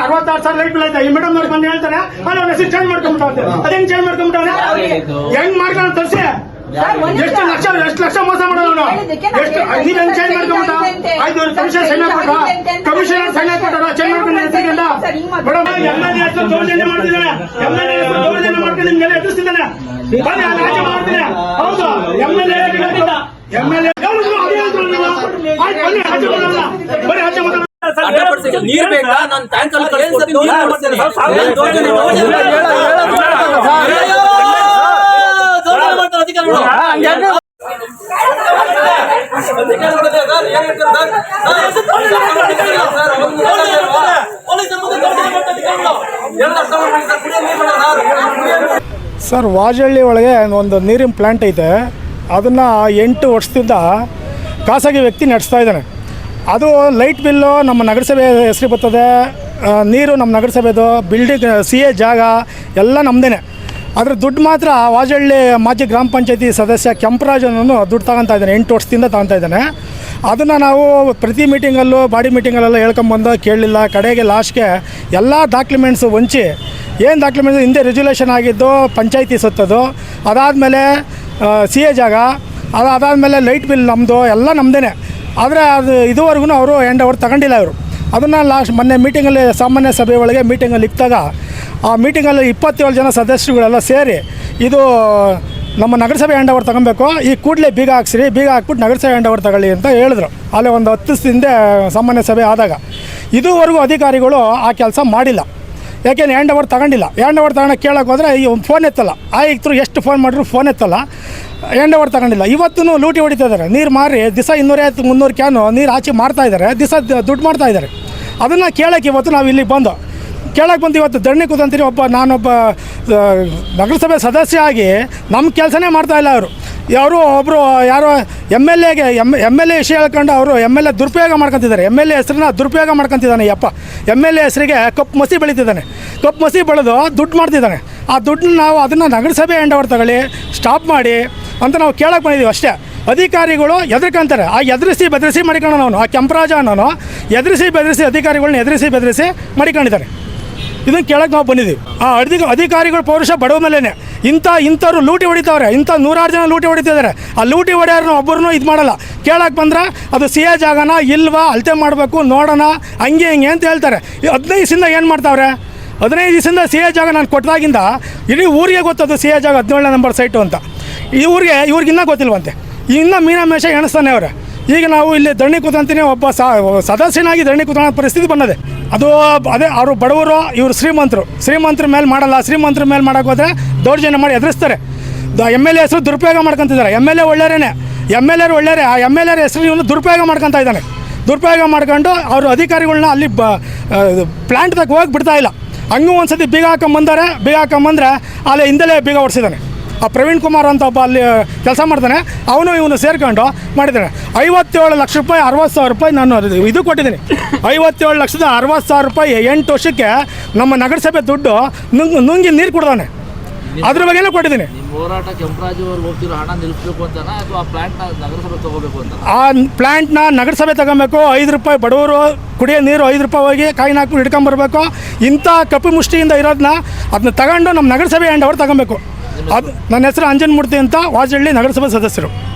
ಅರವತ್ತಾರು ಸಾವಿರ light bill ಆಯ್ತಾ? ಈ ಮೇಡಮ್ ಅವ್ರು ಬಂದು ಹೇಳ್ತಾರೆ ಅಲ್ಲಿ ಅವ್ರ ಹೆಸರು ಚೇಂಜ್ ಮಾಡ್ಕೊಂಡ್ಬಿಟ್ಟೆ ಅದೇನ್ ಚೇಂಜ್ ಮಾಡ್ಕೊಂಡ್ಬಿಟ್ಟವನೆ ಹೆಂಗ್ ಮಾಡ್ಕೊಂಡು ತರ್ಸಿ? ಎಷ್ಟು ಲಕ್ಷ ಎಷ್ಟು ಲಕ್ಷ ಮೋಸ ಮಾಡೋಣ ಎಷ್ಟು ನೀನ್ ಹೆಂಗ್ ಚೇಂಜ್ ಮಾಡ್ಕೊಂಡ್ಬಿಟ್ಟ? ಐದು ಕಮಿಷನ್ ಸೈನ್ ಹಾಕ್ಬಿಟ್ಟ ಕಮಿಷನರ್ ಸೈನ್ ಹಾಕ್ಬಿಟ್ಟಾರ ಚೇಂಜ್ ಮಾಡ್ಕೊಂಡು ಮೇಡಮ್ ಎಂ ಎಲ್ ಎ ಹೆಸರು ದೌರ್ಜನ್ಯ ಮಾಡ್ತಿದ್ದಾನೆ ಎಂ ಎಲ್ ಎ ಹೆಸರು ದೌರ್ಜನ್ಯ ಮಾಡ್ಕೊಂಡು ನಿಮ್ಗೆಲ್ಲ ಎದುರಿಸ್ತಿದ್ದಾನೆ? ಬನ್ನಿ ಮಾಡ್ತೀನಿ. ಹೌದು M L A M L A ಬನ್ನಿ ಬನ್ನಿ ನೀರ್ ಬೇಕಾ ನಾನು ಟ್ಯಾಂಕ್ ಅಲ್ಲಿ ಕಳ್ಸ್ಕೊಡ್ತೀನಿ, ನೀರ್ ಕೊಡ್ತೀನಿ. ದೌರ್ಜನ್ಯ? ಮಾಡ್ತಾರೆ ಅಧಿಕಾರಿಗಳು. ಸರ್, ವಾಜಹಳ್ಳಿ ಒಳಗೆ ಒಂದು ನೀರಿನ ಪ್ಲ್ಯಾಂಟ್ ಐತೆ ಅದನ್ನು ಎಂಟು ವರ್ಷದಿಂದ ಖಾಸಗಿ ವ್ಯಕ್ತಿ ನಡೆಸ್ತಾ ಇದ್ದಾನೆ ಅದು ಲೈಟ್ ಬಿಲ್ಲು ನಮ್ಮ ನಗರಸಭೆ ಹೆಸರು ಬರ್ತದೆ. ನೀರು ನಮ್ಮ ನಗರಸಭೆದು ಬಿಲ್ಡಿಂಗ್ ಸಿ ಎ ಜಾಗ ಎಲ್ಲ ನಮ್ಮದೇ ಅದ್ರ ದುಡ್ಡು ಮಾತ್ರ ವಾಜಹಳ್ಳಿ ಮಾಜಿ ಗ್ರಾಮ ಪಂಚಾಯತಿ ಸದಸ್ಯ ಕೆಂಪರಾಜನನ್ನು ದುಡ್ಡು ತಗೊತಾ ಇದ್ದಾನೆ, ಎಂಟು ವರ್ಷದಿಂದ ತಗೊತಾ ಇದ್ದಾನೆ. ಅದನ್ನು ನಾವು ಪ್ರತಿ ಮೀಟಿಂಗಲ್ಲೂ ಬಾಡಿ ಮೀಟಿಂಗಲ್ಲೆಲ್ಲ ಹೇಳ್ಕೊಂಬಂದು ಕೇಳಲಿಲ್ಲ. ಕಡೆಗೆ ಲಾಸ್ಟ್ಗೆ ಎಲ್ಲ ಡಾಕ್ಯುಮೆಂಟ್ಸು ಹೊಂಚಿ ಏನು ಡಾಕ್ಯುಮೆಂಟ್ಸ್ ಹಿಂದೆ ರೆಜುಲೇಷನ್ ಆಗಿದ್ದು ಪಂಚಾಯತಿ ಸತ್ತದು ಅದಾದಮೇಲೆ ಸಿ ಎ ಜಾಗ ಅದು ಅದಾದಮೇಲೆ ಲೈಟ್ ಬಿಲ್ ನಮ್ಮದು ಎಲ್ಲ ನಮ್ಮದೇ ಆದರೆ ಅದು ಇದುವರೆಗೂ ಅವರು ಎಂಡ್ ಅವರು ತಗೊಂಡಿಲ್ಲ ಅವರು ಅದನ್ನು ಲಾಸ್ಟ್ ಮೊನ್ನೆ ಮೀಟಿಂಗಲ್ಲಿ ಸಾಮಾನ್ಯ ಸಭೆ ಒಳಗೆ ಮೀಟಿಂಗಲ್ಲಿ ಇಕ್ತಾಗ ಆ ಮೀಟಿಂಗಲ್ಲಿ ಇಪ್ಪತ್ತೇಳು ಜನ ಸದಸ್ಯರುಗಳೆಲ್ಲ ಸೇರಿ ಇದು ನಮ್ಮ ನಗರಸಭೆ ಎಂಡ್ ಓವರ್ ತಗೊಬೇಕು, ಈ ಕೂಡಲೇ ಬೀಗ ಹಾಕ್ಸಿರಿ, ಬೀಗ ಹಾಕ್ಬಿಟ್ಟು ನಗರಸಭೆ ಹ್ಯಾಂಡ್ ಓವರ್ ತಗೊಳ್ಳಿ ಅಂತ ಹೇಳಿದ್ರು. ಅಲ್ಲೇ ಒಂದು ಹತ್ತು ಹಿಂದೆ ಸಾಮಾನ್ಯ ಸಭೆ ಆದಾಗ. ಇದುವರೆಗೂ ಅಧಿಕಾರಿಗಳು ಆ ಕೆಲಸ ಮಾಡಿಲ್ಲ. ಯಾಕೆಂದ್ರೆ ಹ್ಯಾಂಡ್ ಓವರ್ ತಗೊಂಡಿಲ್ಲ. ಹ್ಯಾಂಡ್ ಓವರ್ ತಗೊಂಡು ಕೇಳೋಕೆ ಹೋದರೆ ಈ ಫೋನ್ ಎತ್ತಲ್ಲ. ಆಯುಕ್ತರು ಎಷ್ಟು ಫೋನ್ ಮಾಡಿದ್ರು ಫೋನ್ ಎತ್ತಲ್ಲ. ಹ್ಯಾಂಡ್ ಓವರ್ ತಗೊಂಡಿಲ್ಲ. ಇವತ್ತೂ ಲೂಟಿ ಹೊಡಿತಾ ಇದ್ದಾರೆ. ನೀರು ಮಾರಿ ದಿವಸ ಇನ್ನೂರೈವತ್ತು ಮುನ್ನೂರು ಕ್ಯಾನು ನೀರು ಆಚೆ ಮಾಡ್ತಾ ಇದ್ದಾರೆ. ದಿವಸ ದುಡ್ಡು ಮಾಡ್ತಾ ಇದ್ದಾರೆ. ಅದನ್ನು ಕೇಳೋಕ್ಕೆ ಇವತ್ತು ನಾವು ಇಲ್ಲಿಗೆ ಬಂದು. ಕೇಳಕ್ಕೆ ಬಂದು ಇವತ್ತು ಧರಣಿ ಕೂತಂತೀರಿ ಒಬ್ಬ ನಾನೊಬ್ಬ ನಗರಸಭೆ ಸದಸ್ಯ ಆಗಿ ನಮ್ಮ ಕೆಲಸನೇ ಮಾಡ್ತಾ ಇಲ್ಲ ಅವರು. ಅವರು ಒಬ್ಬರು ಯಾರೋ ಎಂ ಎಲ್ ಎಗೆ ಎಂ ಎಂ ಎಲ್ ಎ ವಿಷಯ ಹೇಳ್ಕೊಂಡು ಅವರು ಎಂ ಎಲ್ ಎ ದುರುಪಯೋಗ ಮಾಡ್ಕೊತಿದ್ದಾರೆ. ಎಂ ಎಲ್ ಎ ಹೆಸರನ್ನ ದುರುಪಯೋಗ ಮಾಡ್ಕೊತಿದ್ದಾನೆ ಯಪ್ಪ ಎಂ ಎಲ್ ಎ ಹೆಸರಿಗೆ ಕಪ್ಪು ಮಸಿ ಬೆಳೀತಿದ್ದಾನೆ. ಕಪ್ಪು ಮಸಿ ಬೆಳೆದು ದುಡ್ಡು ಮಾಡ್ತಿದ್ದಾನೆ. ಆ ದುಡ್ಡನ್ನ ನಾವು ಅದನ್ನು ನಗರಸಭೆ ಓವರ್ ತಗೊಳ್ಳಿ ಸ್ಟಾಪ್ ಮಾಡಿ ಅಂತ ನಾವು ಕೇಳಕ್ಕೆ ಬಂದಿದ್ದೀವಿ ಅಷ್ಟೇ. ಅಧಿಕಾರಿಗಳು ಎದ್ರಕಂತಾರೆ ಆ ಎದುರಿಸಿ ಬೆದರಿಸಿ ಮಾಡಿಕೊಂಡು ಅವನು. ಆ ಕೆಂಪರಾಜ ಅನ್ನೋನು ಎದುರಿಸಿ ಬೆದರಿಸಿ ಅಧಿಕಾರಿಗಳನ್ನ ಎದುರಿಸಿ ಬೆದರಿಸಿ ಮಾಡಿಕೊಂಡಿದ್ದಾರೆ. ಇದನ್ನು ಕೇಳಕ್ಕೆ ನಾವು ಬಂದಿದ್ದೀವಿ ಆ ಅಧಿಕ ಅಧಿಕಾರಿಗಳು ಪೌರುಷ ಬಡವ ಮೇಲೇ ಇಂಥ ಇಂಥವ್ರು ಲೂಟಿ ಹೊಡಿತಾವ್ರೆ. ಇಂಥ ನೂರಾರು ಜನ ಲೂಟಿ ಹೊಡಿತಿದ್ದಾರೆ ಆ ಲೂಟಿ ಹೊಡೆಯೋರ್ನ ಒಬ್ಬರನ್ನೂ ಇದು ಮಾಡಲ್ಲ. ಕೇಳಕ್ಕೆ ಬಂದ್ರೆ ಅದು ಸಿ ಎ ಜಾಗನ ಇಲ್ವಾ ಅಳತೆ ಮಾಡಬೇಕು, ನೋಡೋಣ, ಹಂಗೆ ಹಿಂಗೆ ಅಂತ ಹೇಳ್ತಾರೆ. ಹದಿನೈದು ದಿವಸದಿಂದ ಏನು ಮಾಡ್ತಾವ್ರೆ? ಹದಿನೈದು ದಿವಸದಿಂದ ಸಿ ಎ ಜಾಗ ನಾನು ಕೊಟ್ಟಾಗಿಂದ ಇಡೀ ಊರಿಗೆ ಗೊತ್ತದು ಸಿ ಎ ಜಾಗ ಹದಿನೇಳನೇ ನಂಬರ್ ಸೈಟು ಅಂತ. ಈ ಊರಿಗೆ ಇನ್ನೂ ಗೊತ್ತಿಲ್ವಂತೆ. ಇನ್ನೂ ಮೀನಾಮೇಷ ಎಣಿಸ್ತಾನೆ ಅವ್ರೆ. ಈಗ ನಾವು ಇಲ್ಲಿ ಧರಣಿ ಕೂತಂತೀನಿ ಒಬ್ಬ ಸದಸ್ಯನಾಗಿ ಧರಣಿ ಕೂತ ಪರಿಸ್ಥಿತಿ ಬಂದಿದೆ. ಅದು ಅದೇ ಅವರು ಬಡವರು, ಇವರು ಶ್ರೀಮಂತರು. ಶ್ರೀಮಂತರ ಮೇಲೆ ಮಾಡಲ್ಲ, ಶ್ರೀಮಂತರ ಮೇಲೆ ಮಾಡೋಕ್ಕೋದ್ರೆ ದೌರ್ಜನ್ಯ ಮಾಡಿ ಎದುರಿಸ್ತಾರೆ. ಎಂ ಎಲ್ ಎ ಹೆಸರು ದುರುಪಯೋಗ ಮಾಡ್ಕೊತಿದ್ದಾರೆ. ಎಂ ಎಲ್ ಎ ಒಳ್ಳೆಯರೇನೆ ಎಂ ಎಲ್ ಎರ್ ಒಳ್ಳೆಯರೆ ಆ ಎಂ ಎಲ್ ಎರ್ ಹೆಸರು ಇವನು ದುರುಪಯೋಗ ಮಾಡ್ಕೊತ ಇದ್ದಾನೆ. ದುರುಪಯೋಗ ಮಾಡ್ಕೊಂಡು ಅವರು ಅಧಿಕಾರಿಗಳನ್ನ ಅಲ್ಲಿ ಬ ಪ್ಲ್ಯಾಂಟ್ದಾಗ ಹೋಗಿ ಬಿಡ್ತಾ ಇಲ್ಲ. ಹಂಗೂ ಒಂದ್ಸತಿ ಬೀಗ ಹಾಕೊಂಬಂದಾರೆ ಬೀಗ ಹಾಕೊಂಬಂದ್ರೆ ಅಲ್ಲಿ ಹಿಂದಲೇ ಬೀಗ ಹೊಡ್ಸಿದ್ದಾನೆ. ಆ ಪ್ರವೀಣ್ ಕುಮಾರ್ ಅಂತ ಒಬ್ಬ ಅಲ್ಲಿ ಕೆಲಸ ಮಾಡ್ತಾನೆ. ಅವನು ಇವನು ಸೇರ್ಕೊಂಡು ಮಾಡಿದ್ದಾನೆ. ಐವತ್ತೇಳು ಲಕ್ಷ ರೂಪಾಯಿ ಅರವತ್ತು ಸಾವಿರ ರೂಪಾಯಿ ನಾನು ಅದು- ಇದು ಕೊಟ್ಟಿದ್ದೀನಿ. ಐವತ್ತೇಳು ಲಕ್ಷದ ಅರವತ್ತು ಸಾವಿರ ರೂಪಾಯಿ ಎಂಟು ವರ್ಷಕ್ಕೆ ನಮ್ಮ ನಗರಸಭೆ ದುಡ್ಡು ನುಂಗ್ ನುಂಗಿ ನೀರು ಕುಡ್ದಾನೆ. ಅದ್ರ ಬಗ್ಗೆ ಕೊಟ್ಟಿದ್ದೀನಿ. ನಿಮ್ ಹೋರಾಟ ಕೆಂಪರಾಜು ಅವ್ರಿಗೆ ಹೋಗ್ತಿರೋ ಹಣ ನಿಲ್ಲಿಸ್ಬೇಕು ಅಂತಾನ ಅಥವಾ ಪ್ಲಾಂಟ್ ನಗರಸಭೆ ತಗೋಬೇಕು ಅಂತ ಆ ಪ್ಲಾಂಟ್ನ ನಗರಸಭೆ ತಗೊಬೇಕು ಐದು ರೂಪಾಯಿ ಬಡವರು ಕುಡಿಯೋ ನೀರು ಐದು ರೂಪಾಯಿ ಹೋಗಿ ಕಾಯಿನ ಹಾಕ್ಬಿಟ್ಟು ಹಿಡ್ಕೊಂಬರ್ಬೇಕು ಇಂಥ ಕಪ್ಪು ಮುಷ್ಟಿಯಿಂದ ಇರೋದನ್ನ ಅದನ್ನ ತಗೊಂಡು ನಮ್ಮ ನಗರಸಭೆ ಹ್ಯಾಂಡ್ ಅವ್ರು ತಗೊಬೇಕು. ಅದು ನನ್ನ ಹೆಸರು ಅಂಜನ್ ಮೂರ್ತಿ ಅಂತ ವಾಜಹಳ್ಳಿ ನಗರಸಭೆ ಸದಸ್ಯರು.